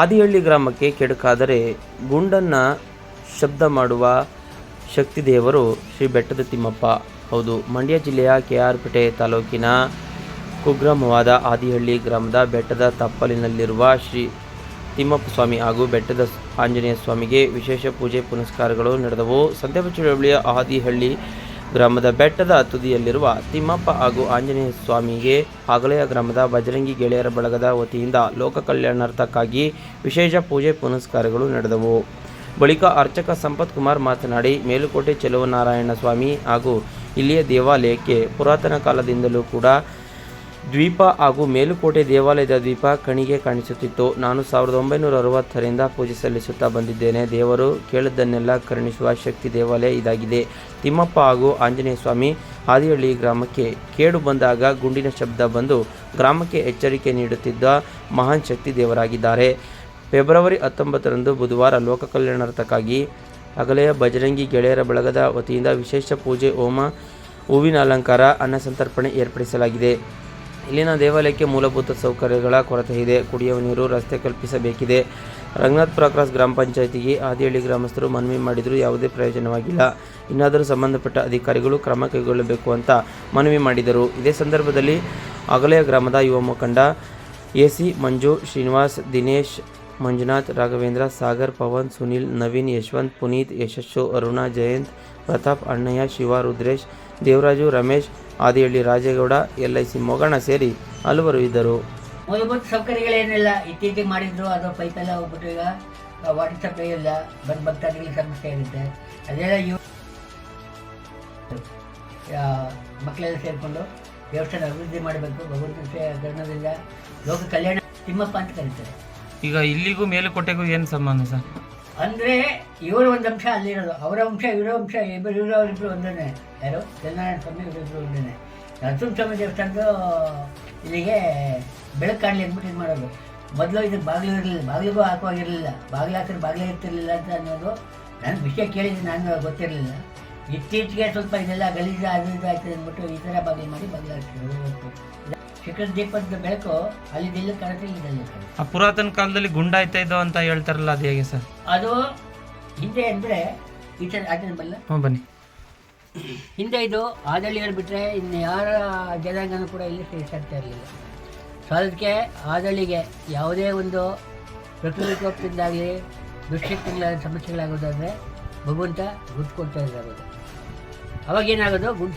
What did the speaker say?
ಆದಿಹಳ್ಳಿ ಗ್ರಾಮಕ್ಕೆ ಕೆಡುಕಾದರೆ ಗುಂಡನ್ನು ಶಬ್ದ ಮಾಡುವ ಶಕ್ತಿ ದೇವರು ಶ್ರೀ ಬೆಟ್ಟದ ತಿಮ್ಮಪ್ಪ. ಹೌದು, ಮಂಡ್ಯ ಜಿಲ್ಲೆಯ ಕೆ ಆರ್ ಪೇಟೆ ತಾಲೂಕಿನ ಕುಗ್ರಾಮವಾದ ಆದಿಹಳ್ಳಿ ಗ್ರಾಮದ ಬೆಟ್ಟದ ತಪ್ಪಲಿನಲ್ಲಿರುವ ಶ್ರೀ ತಿಮ್ಮಪ್ಪ ಸ್ವಾಮಿ ಹಾಗೂ ಬೆಟ್ಟದ ಆಂಜನೇಯ ಸ್ವಾಮಿಗೆ ವಿಶೇಷ ಪೂಜೆ ಪುನಸ್ಕಾರಗಳು ನಡೆದವು. ಹೋಬಳಿಯ ಆದಿಹಳ್ಳಿ ಗ್ರಾಮದ ಬೆಟ್ಟದ ತುದಿಯಲ್ಲಿರುವ ತಿಮ್ಮಪ್ಪ ಹಾಗೂ ಆಂಜನೇಯ ಸ್ವಾಮಿಗೆ ಆಗಲೆಯ ಗ್ರಾಮದ ಬಜರಂಗಿ ಗೆಳೆಯರ ಬಳಗದ ವತಿಯಿಂದ ಲೋಕ ಕಲ್ಯಾಣಾರ್ಥಕ್ಕಾಗಿ ವಿಶೇಷ ಪೂಜೆ ಪುನಸ್ಕಾರಗಳು ನಡೆದವು. ಬಳಿಕ ಅರ್ಚಕ ಸಂಪತ್ ಕುಮಾರ್ ಮಾತನಾಡಿ, ಮೇಲುಕೋಟೆ ಚೆಲುವನಾರಾಯಣ ಸ್ವಾಮಿ ಹಾಗೂ ಇಲ್ಲಿಯ ದೇವಾಲಯಕ್ಕೆ ಪುರಾತನ ಕಾಲದಿಂದಲೂ ಕೂಡ ದ್ವೀಪ ಹಾಗೂ ಮೇಲುಕೋಟೆ ದೇವಾಲಯದ ದ್ವೀಪ ಕಣಿಗೆ ಕಾಣಿಸುತ್ತಿತ್ತು. ನಾನು ಸಾವಿರದ ಒಂಬೈನೂರ ಅರವತ್ತರಿಂದ ಪೂಜೆ ಸಲ್ಲಿಸುತ್ತಾ ಬಂದಿದ್ದೇನೆ. ದೇವರು ಕೇಳದನ್ನೆಲ್ಲ ಕರುಣಿಸುವ ಶಕ್ತಿ ದೇವಾಲಯ ಇದಾಗಿದೆ. ತಿಮ್ಮಪ್ಪ ಹಾಗೂ ಆಂಜನೇಯ ಸ್ವಾಮಿ ಹಾದಿಹಳ್ಳಿ ಗ್ರಾಮಕ್ಕೆ ಕೇಡು ಬಂದಾಗ ಗುಂಡಿನ ಶಬ್ದ ಬಂದು ಗ್ರಾಮಕ್ಕೆ ಎಚ್ಚರಿಕೆ ನೀಡುತ್ತಿದ್ದ ಮಹಾನ್ ಶಕ್ತಿ ದೇವರಾಗಿದ್ದಾರೆ. ಫೆಬ್ರವರಿ ಹತ್ತೊಂಬತ್ತರಂದು ಬುಧವಾರ ಲೋಕ ಕಲ್ಯಾಣಾರ್ಥಕ್ಕಾಗಿ ಅಗಲೆಯ ಬಜರಂಗಿ ಗೆಳೆಯರ ಬಳಗದ ವತಿಯಿಂದ ವಿಶೇಷ ಪೂಜೆ ಹೋಮ, ಹೂವಿನ ಅಲಂಕಾರ ಅನ್ನಸಂತರ್ಪಣೆ ಏರ್ಪಡಿಸಲಾಗಿದೆ. ಇಲ್ಲಿನ ದೇವಾಲಯಕ್ಕೆ ಮೂಲಭೂತ ಸೌಕರ್ಯಗಳ ಕೊರತೆ ಇದೆ. ಕುಡಿಯುವ ನೀರು, ರಸ್ತೆ ಕಲ್ಪಿಸಬೇಕಿದೆ. ರಂಗನಾಥ್ ಕ್ರಾಸ್ ಗ್ರಾಮ ಪಂಚಾಯತಿಗೆ ಆದಿಹಳ್ಳಿ ಗ್ರಾಮಸ್ಥರು ಮನವಿ ಮಾಡಿದರೂ ಯಾವುದೇ ಪ್ರಯೋಜನವಾಗಿಲ್ಲ. ಇನ್ನಾದರೂ ಸಂಬಂಧಪಟ್ಟ ಅಧಿಕಾರಿಗಳು ಕ್ರಮ ಕೈಗೊಳ್ಳಬೇಕು ಅಂತ ಮನವಿ ಮಾಡಿದರು. ಇದೇ ಸಂದರ್ಭದಲ್ಲಿ ಅಗಲೆಯ ಗ್ರಾಮದ ಯುವ ಮುಖಂಡ A C Manju Srinivas, Dinesh Manjunath, Raghavendra, Sagar, Pavan, Sunil, Naveen, Yashwanth, Puneeth, Yashas, Aruna, Jayanth, Pratap, Annayya, Shiva, Rudresh, Devaraju, Ramesh, Adihalli, Rajegowda, L I C ಮೊಗಣ ಸೇರಿ ಹಲವರು ಇದ್ದರು. ಮೂಲಭೂತ ಸೌಕರ್ಯಗಳೇನಿಲ್ಲ ಇತ್ತೀಚೆಗೆ ಮಾಡಿದ್ರು ಅದು ಪೈಪೆಲ್ಲ ಹೋಗ್ಬಿಟ್ಟು ಈಗ ವಾಟರ್ ಸಪ್ಲೈ ಇಲ್ಲ. ಬಂದ ಭಕ್ತಾದಿಗಳಿಗೆ ಸಮಸ್ಯೆ ಇರುತ್ತೆ ಅದೆಲ್ಲ ಇವ್ ಮಕ್ಕಳೆಲ್ಲ ಸೇರಿಕೊಂಡು ದೇವಸ್ಥಾನ ಅಭಿವೃದ್ಧಿ ಮಾಡಬೇಕು. ಭಗವಂತನ ಸೇ- ಲೋಕ ಕಲ್ಯಾಣ ತಿಮ್ಮಪ್ಪ ಅಂತ ಕರೀತಾರೆ. ಈಗ ಇಲ್ಲಿಗೂ ಮೇಲುಕೋಟೆಗೂ ಏನು ಸಂಬಂಧ ಸರ್? ಅಂದರೆ ಇವರು ಒಂದು ಅಂಶ ಅಲ್ಲಿರೋದು. ಅವರ ಅಂಶ, ಇವರ ಅಂಶ ಇಬ್ಬರು ಇವರು ಅವರಿಬ್ಬರು ಒಂದೇ ಯಾರು? ಸತ್ಯನಾರಾಯಣ ಸ್ವಾಮಿ ಇವರಿಬ್ಬರು ಒಂದೇ ನರಸಿಂಹಸ್ವಾಮಿ ದೇವಸ್ಥಾನದ್ದು ಇಲ್ಲಿಗೆ ಬೆಳಕು ಕಾಣಲಿ ಅಂದ್ಬಿಟ್ಟು ಇದು ಮಾಡೋದು. ಮೊದಲು ಇದಕ್ಕೆ ಬಾಗಿಲು ಇರಲಿಲ್ಲ. ಬಾಗಿಲಿಗೂ ಹಾಕುವಾಗಿರಲಿಲ್ಲ. ಬಾಗಿಲು ಹಾಕಿದ್ರೆ ಬಾಗಿಲೇ ಇರ್ತಿರ್ಲಿಲ್ಲ ಅಂತ ಅನ್ನೋದು ನಾನು ವಿಷಯ ಕೇಳಿದ್ದು ನಾನು ಗೊತ್ತಿರಲಿಲ್ಲ. ಇತ್ತೀಚೆಗೆ ಸ್ವಲ್ಪ ಇದೆಲ್ಲ ಗಲೀಜು, ಅದು ಇದು ಆಯ್ತದೆ ಅಂದ್ಬಿಟ್ಟು ಈ ಥರ ಬಾಗಿಲು ಮಾಡಿ ಬಾಗಿಲು ಹಾಕ್ತಿದ್ರು ಶಿಖರ ದೀಪದ ಬೆಳಕು ಅಲ್ಲಿ ಕಾಣುತ್ತೆ ಕಾಣುತ್ತೆ ಆ ಪುರಾತನ ಕಾಲದಲ್ಲಿ ಗುಂಡಾಯ್ತಾ ಇದ್ದೋ ಅಂತ ಹೇಳ್ತಾರಲ್ಲ ಅದು ಹೇಗೆ ಸರ್? ಅದು ಹಿಂದೆ ಅಂದರೆ ಈ ಥರ ಆಚರಣೆ ಬಲ್ಲ? ಹ್ಞೂ ಬನ್ನಿ. ಹಿಂದೆ ಇದು ಆದಳ್ಳಿಗಳು ಬಿಟ್ಟರೆ ಇನ್ನು ಯಾರ ಜನಾಂಗನೂ ಕೂಡ ಇಲ್ಲಿ ಸೇರಿಸ್ತಾ ಇರಲಿಲ್ಲ. ಸೊ ಅದಕ್ಕೆ ಆದಳಿಗೆ ಯಾವುದೇ ಒಂದು ಪ್ರಕೃತಿ ಕೋಪದಿಂದಾಗಲಿ ದುಶ್ಶಕ್ತಿಗಳ ಸಮಸ್ಯೆಗಳಾಗೋದಾದರೆ ಭಗವಂತ ಗುಟ್ಕೊಳ್ತಾ ಕೊಡ್ತಾ ಇದ್ದಾರೆ ಅವಾಗ ಏನಾಗೋದು ಗುಡ್